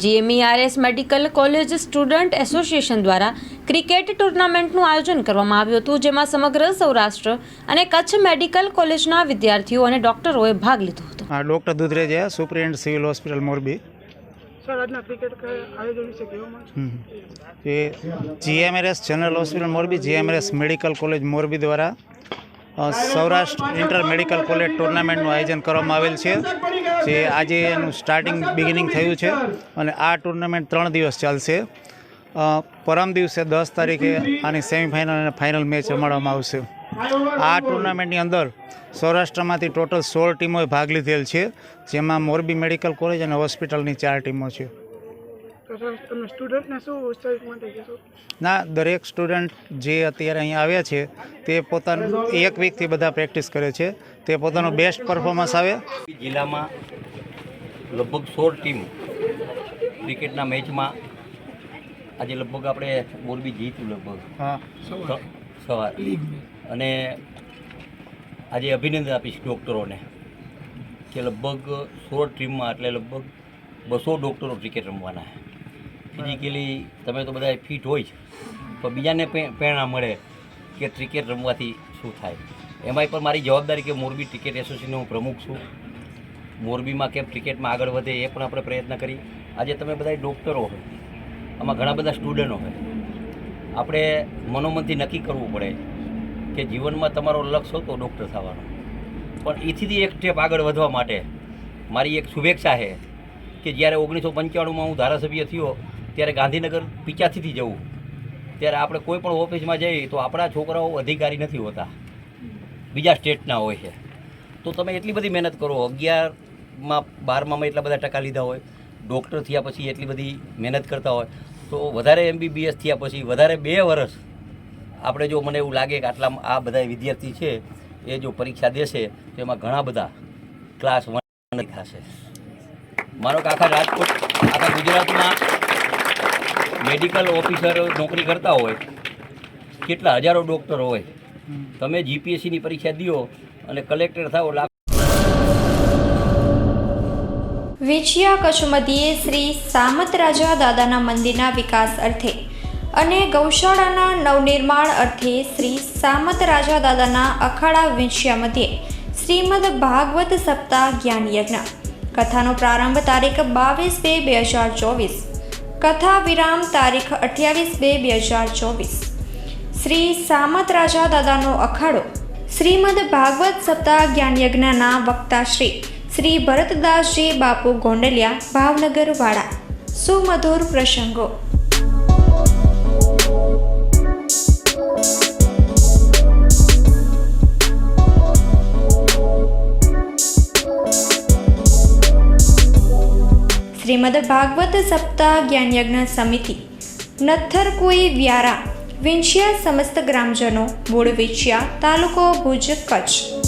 GMERS medical college student association દ્વારા cricket ટુર્નામેન્ટનું આયોજન કરવામાં આવ્યું હતું જેમાં સમગ્ર સૌરાષ્ટ્ર અને કચ્છ મેડિકલ કોલેજના વિદ્યાર્થીઓ અને ડોક્ટરોએ ભાગ લીધો હતો. હા doctor Dudhreja superintendent civil hospital Morbi. એ GMRS general hospital Morbi GMRS medical college Morbi દ્વારા સૌરાષ્ટ્ર ઇન્ટર મેડિકલ કોલેજ ટુર્નામેન્ટનું આયોજન કરવામાં આવેલ છે, જે આજે એનું સ્ટાર્ટિંગ બિગિનિંગ થયું છે અને આ ટુર્નામેન્ટ ત્રણ દિવસ ચાલશે. પરમ દિવસે દસ તારીખે આની સેમિફાઇનલ અને ફાઇનલ મેચ રમાડવામાં આવશે. આ ટુર્નામેન્ટની અંદર સૌરાષ્ટ્રમાંથી ટોટલ સોળ ટીમોએ ભાગ લીધેલ છે, જેમાં મોરબી મેડિકલ કોલેજ અને હોસ્પિટલની ચાર ટીમો છે. તમે સ્ટુડન્ટને શું ઉત્સાહિત માટે કહેશો ના દરેક સ્ટુડન્ટ જે અત્યારે અહીંયા આવ્યા છે તે પોતાનું એક વીકથી બધા પ્રેક્ટિસ કરે છે. તે પોતાનું બેસ્ટ પરફોર્મન્સ આવે. જિલ્લામાં લગભગ સોળ ટીમ ક્રિકેટના મેચમાં આજે લગભગ આપણે મોરબી જીત્યું લગભગ. હા. સ- સવાર. અને આજે અભિનંદન આપીશ ડૉક્ટરોને કે લગભગ સોળ ટીમમાં એટલે લગભગ બસો ડૉક્ટરો ક્રિકેટ રમવાના ફિઝિકલી તમે તો બધા ફિટ હોય જ પણ બીજાને પ્રેરણા મળે કે ક્રિકેટ રમવાથી શું થાય. એમાંય પણ મારી જવાબદારી કે મોરબી ક્રિકેટ એસોસિએશનનો હું પ્રમુખ છું. મોરબીમાં કેમ ક્રિકેટમાં આગળ વધે એ પણ આપણે પ્રયત્ન કરી. આજે તમે બધા ડૉક્ટરો હોય આમાં ઘણા બધા સ્ટુડન્ટો હોય. આપણે મનોમનથી નક્કી કરવું પડે કે જીવનમાં તમારો લક્ષ્ય હતો ડૉક્ટર થવાનો. પણ એથી એક સ્ટેપ આગળ વધવા માટે મારી એક શુભેચ્છા છે કે જ્યારે ઓગણીસો પંચાણુંમાં હું ધારાસભ્ય થયો ત્યારે ગાંધીનગર પિચાથીથી જવું. ત્યારે આપણે કોઈ પણ ઓફિસમાં જઈએ તો આપણા છોકરાઓ અધિકારી નથી હોતા. બીજા સ્ટેટના હોય છે. તો તમે એટલી બધી મહેનત કરો. અગિયારમાં બારમામાં એટલા બધા ટકા લીધા હોય. ડૉક્ટર થયા પછી એટલી બધી મહેનત કરતા હોય. તો વધારે એમબીબીએસ થયા પછી વધારે બે વર્ષ આપણે જો મને એવું લાગે કે આટલા આ બધા વિદ્યાર્થી છે, એ જો પરીક્ષા દેશે, તો એમાં ઘણા બધા ક્લાસ વન થશે મારો કાકા રાજકોટ, આખા ગુજરાતમાં મેડિકલ ઓફિસર નોકરી કરતા હોય, કેટલા હજારો ડૉક્ટર હોય. તમે જીપીએસસીની પરીક્ષા દો અને કલેક્ટર થાઓ વેચિયા કચ્છ શ્રી સામત રાજા દાદાના મંદિરના વિકાસ અર્થે અને ગૌશાળાના નવનિર્માણ અર્થે શ્રી સામત રાજા દાદાના અખાડા વિંછિયા મધ્યે શ્રીમદ ભાગવત સપ્તાહ જ્ઞાન યજ્ઞ. કથાનો પ્રારંભ તારીખ બાવીસ બે બે હજાર ચોવીસ. કથા વિરામ તારીખ અઠ્યાવીસ બે બે હજાર ચોવીસ. શ્રી સામત રાજા દાદાનો અખાડો, શ્રીમદ ભાગવત સપ્તાહ જ્ઞાનયજ્ઞના વક્તા શ્રી શ્રી ભરતદાસજી બાપુ ગોંડલિયા, ભાવનગર વાડા સુમધુર પ્રસંગો. શ્રીમદ ભાગવત સપ્તાહ જ્ઞાન યજ્ઞ સમિતિ. નથર કોઈ વ્યારા. વિંછિયા સમસ્ત ગ્રામજનો, મૂળ વિંછિયા, તાલુકો ભુજ, કચ્છ.